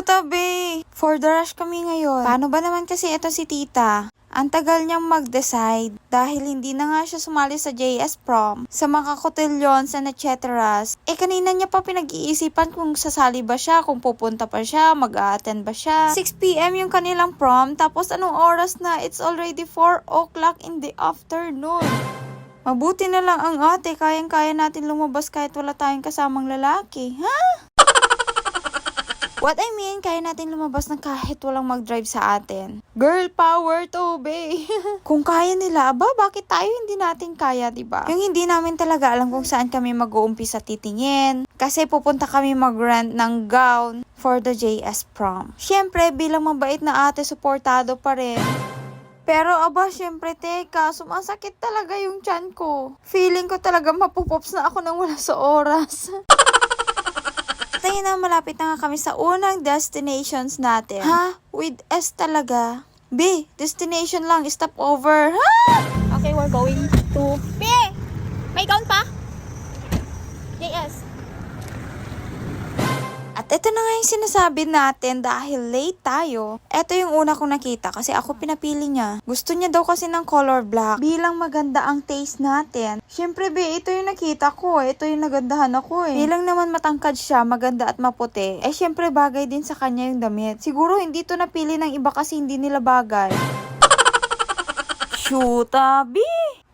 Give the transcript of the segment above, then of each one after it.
Shoot, abe! For the rush kami ngayon. Paano ba naman kasi ito si tita? Ang tagal niyang mag-decide dahil hindi na nga siya sumali sa JS prom, sa mga cotillions and etc. Eh kanina niya pa pinag-iisipan kung sasali ba siya, kung pupunta pa siya, mag attend ba siya. 6pm yung kanilang prom, tapos anong oras na? It's already 4 o'clock in the afternoon. Mabuti na lang ang ate, kayang-kaya natin lumabas kahit wala tayong kasamang lalaki. Ha? What I mean, kaya natin lumabas ng kahit walang mag-drive sa atin. Girl power to, be. kung kaya nila, aba, bakit tayo hindi natin kaya, di ba? Yung hindi namin talaga alam kung saan kami mag-uumpisa titingin. Kasi pupunta kami mag-rent ng gown for the JS prom. Siyempre, bilang mabait na ate, suportado pa rin. Pero aba, syempre, teka, sumasakit talaga yung tiyan ko. Feeling ko talaga mapupops na ako nang wala sa oras. Tayo na, malapit na nga kami sa unang destinations natin. Ha? With S talaga? B, destination lang, stop over. Ha? Okay, we're going to... B! May gown pa? JS. At ito na nga yung sinasabi natin dahil late tayo. Ito yung una kong nakita kasi ako pinapili niya. Gusto niya daw kasi ng color black bilang maganda ang taste natin. Siyempre be, ito yung nakita ko eh. Ito yung nagandahan ako eh. Bilang naman matangkad siya, maganda at maputi. Eh siyempre bagay din sa kanya yung damit. Siguro hindi to napili ng iba kasi hindi nila bagay. Shoot, abi!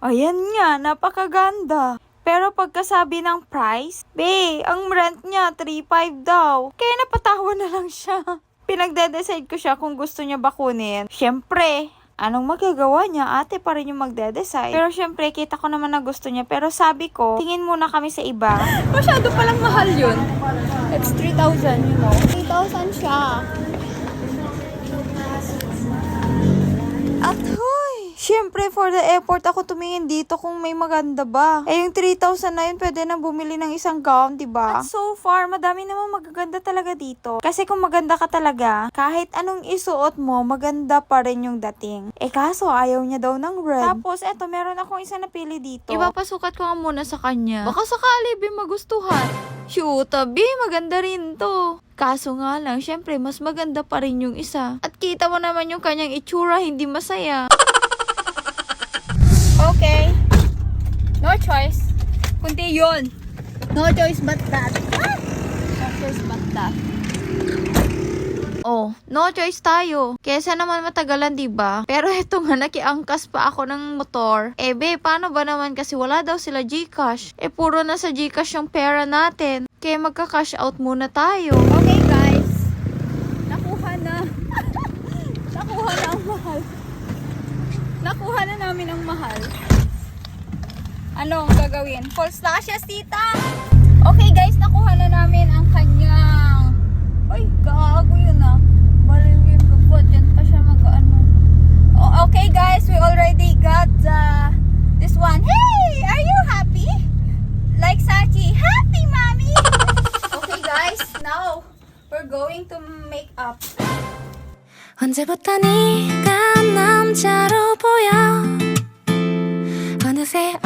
Ayan nga, napakaganda. Pero pagkasabi ng price, be, ang rent niya 3.5 daw. Kaya napatawa na lang siya. Pinagde-decide ko siya kung gusto niya bakunin. Siyempre, anong magagawa niya? Ate pa rin yung magde-decide. Pero siyempre, kita ko naman na gusto niya. Pero sabi ko, tingin muna kami sa iba. Masyado palang mahal yun. It's 3,000, you know. 3,000 siya. Siyempre, for the airport, ako tumingin dito kung may maganda ba. Eh, yung 3,000 na yun, pwede na bumili ng isang gown, di ba? At so far, madami naman magaganda talaga dito. Kasi kung maganda ka talaga, kahit anong isuot mo, maganda pa rin yung dating. Eh, kaso, ayaw niya daw ng red. Tapos, eto, meron akong isa napili dito. Ipapasukat ko nga muna sa kanya. Baka sakali, be, magustuhan. Shoot, be, maganda rin to. Kaso nga lang, syempre, mas maganda pa rin yung isa. At kita mo naman yung kanyang itsura, hindi masaya. Okay. No choice. Kundi yun. No choice but that. No choice but that. Oh, no choice tayo. Kesa naman matagalan, 'di ba? Pero eto nga nakiangkas pa ako ng motor. Eh be, paano ba naman kasi wala daw sila GCash. Eh puro na sa GCash yung pera natin. Kaya magka-cash out muna tayo. Okay, guys. Nakuha na. Nakuha na ang mahal. Nakuha na namin ang mahal Ano ang gagawin? False lashes, tita! Okay, guys. Nakuha na namin ang kanyang... Ay, gago yun ah. Baliw yun. Gabot. Yan pa siya mag-ano. Oh, okay, guys. We already got the... This one. Hey! Are you happy? Like Sachi. Happy, mommy! okay, guys. Now, we're going to make up. 언제부터 네가 남자로 보여 Annyeonghaseyo!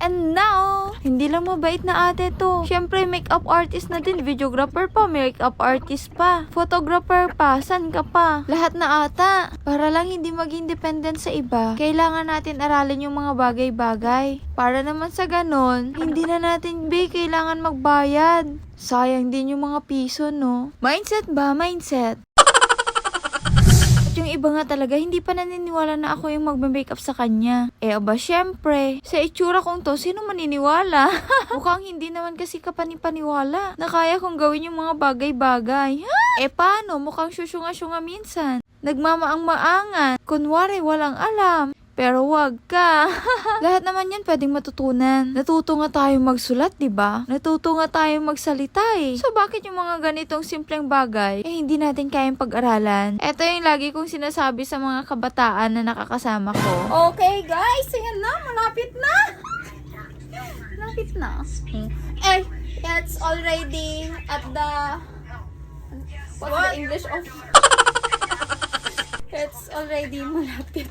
And now, hindi lang mabait na ate to. Siyempre, makeup artist na din. Videographer pa, makeup artist pa. Photographer pa, san ka pa. Lahat na ata. Para lang hindi maging dependent sa iba, kailangan natin aralin yung mga bagay-bagay. Para naman sa ganon, hindi na natin, be, kailangan magbayad. Sayang din yung mga piso, no? Mindset ba? Mindset. Yung iba nga talaga, hindi pa naniniwala na ako yung magme-makeup sa kanya. Eh aba, syempre, sa itsura kong to, sino maniniwala? Mukhang hindi naman kasi kapanipaniwala na kaya kong gawin yung mga bagay-bagay. Eh paano? Mukhang syusyunga-syunga minsan. Nagmamaang-maangan. Kunwari, walang alam. Pero wag ka. Lahat naman yan pwedeng matutunan. Natuto nga tayo magsulat, di ba? Natuto nga tayo magsalita eh. So bakit yung mga ganitong simpleng bagay eh hindi natin kayang pag-aralan? Ito yung lagi kong sinasabi sa mga kabataan na nakakasama ko. Okay, guys. Ayan na. Malapit na. Malapit na. Eh, it's already at the... What's the English of... It's already malapit.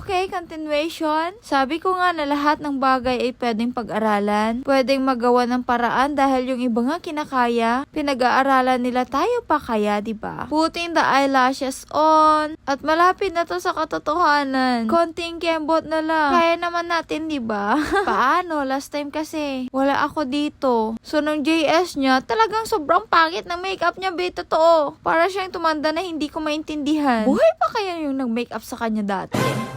Okay, continuation. Sabi ko nga na lahat ng bagay ay pwedeng pag-aralan. Pwedeng magawa ng paraan dahil yung iba nga kinakaya, pinag-aaralan nila tayo pa kaya, di ba? Putting the eyelashes on. At malapit na to sa katotohanan. Konting kembot na lang. Kaya naman natin, di ba? Paano? Last time kasi, wala ako dito. So, nung JS niya, talagang sobrang pangit ng makeup niya, be. Totoo. Para siyang tumanda na hindi ko maintindihan. Buhay pa kaya yung nag-makeup sa kanya dati?